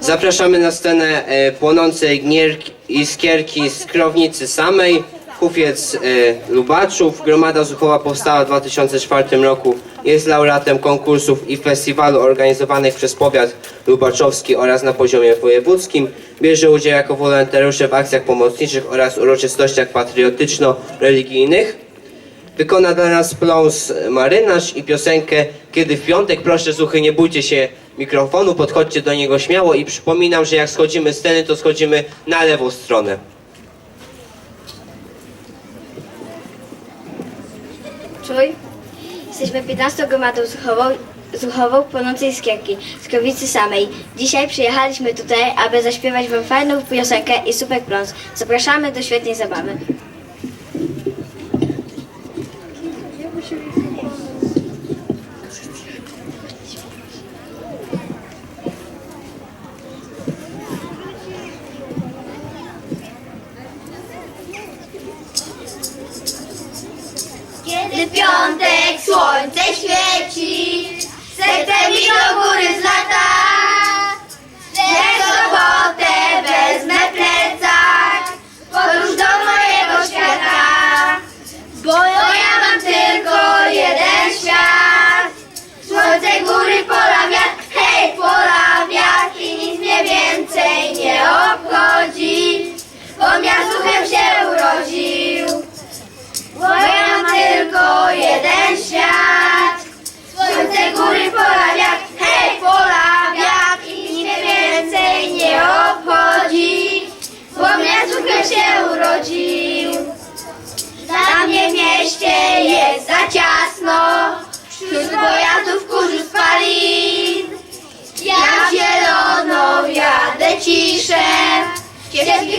Zapraszamy na scenę e, płonące ignierki, iskierki z krownicy samej, hufiec e, Lubaczów. Gromada Zuchowa powstała w 2004 roku. Jest laureatem konkursów i festiwalu organizowanych przez powiat lubaczowski oraz na poziomie wojewódzkim. Bierze udział jako wolontariusze w akcjach pomocniczych oraz uroczystościach patriotyczno-religijnych. Wykona dla nas pląs marynarz i piosenkę Kiedy w piątek. Proszę słuchy, nie bójcie się mikrofonu, podchodźcie do niego śmiało i przypominam, że jak schodzimy z sceny, to schodzimy na lewą stronę. Czuj. Jesteśmy 15 gromadą zuchową, zuchową płonącej skierki z krowicy samej. Dzisiaj przyjechaliśmy tutaj, aby zaśpiewać wam fajną piosenkę i super pląs. Zapraszamy do świetnej zabawy. Kiedy piątek słońce świeci, serce mi do góry zlata.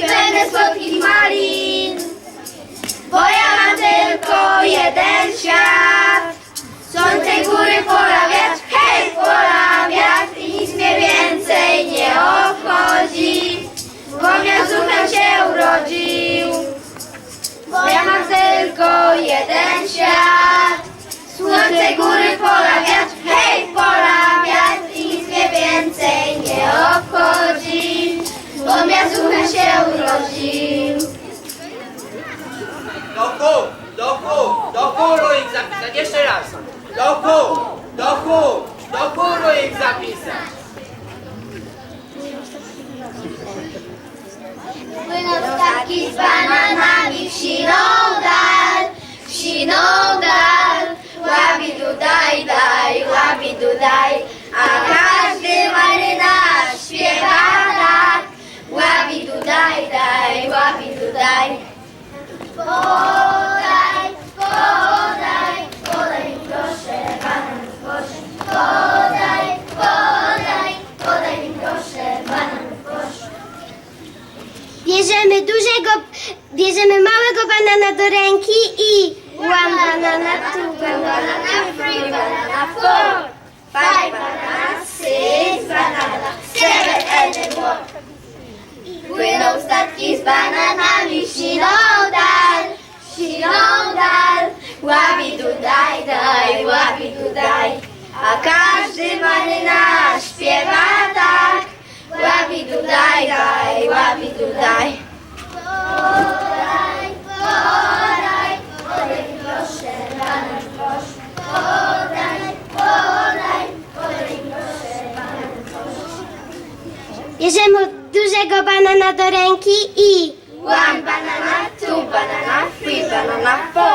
Pełne słodkich malin. Bo ja mam tylko jeden świat. Słońce, góry, pola, wiatr, hej, pola, wiatr i nic mnie więcej nie obchodzi. Bo ja zuchem się urodził. Bo ja mam tylko jeden świat. Słońce, góry, pola, wiatr, zapisać. Jeszcze raz. Do kół, do kół, do kólu ich zapisać. Płyną statki z bananami w siną dal, w siną dal. Łabi dudaj, daj, łabi dudaj, a każdy marynarz śpiewa tak. Łabi dudaj, daj, łabi dudaj. Podaj, Bierzemy dużego, bierzemy małego banana do ręki i one banana, two banana. three banana, four, five banana, six banana, seven and more. Płyną statki z bananami siną dal, siną dal. Łabi dudaj, daj, łabi dudaj, a każdy marynarz śpiewa łabi dudaj. Podaj, podaj, podaj mi proszę, banan proszę. Podaj, podaj, podaj mi proszę, banan proszę. Bierzemy dużego banana do ręki i One banana, two banana, three banana, four,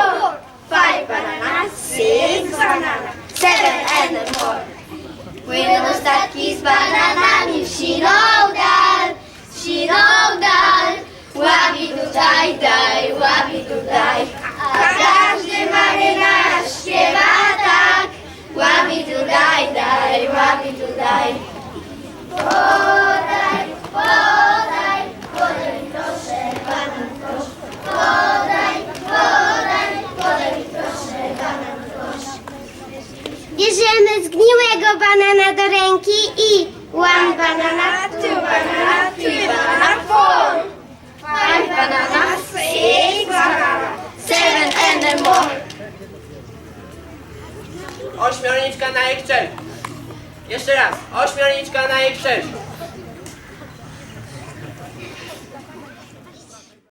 banana do ręki i one banana, Two banana, three banana, four, five banana, six banana, seven and more. Ośmiorniczka na ich cześć. Jeszcze raz. Ośmiorniczka na ich cześć.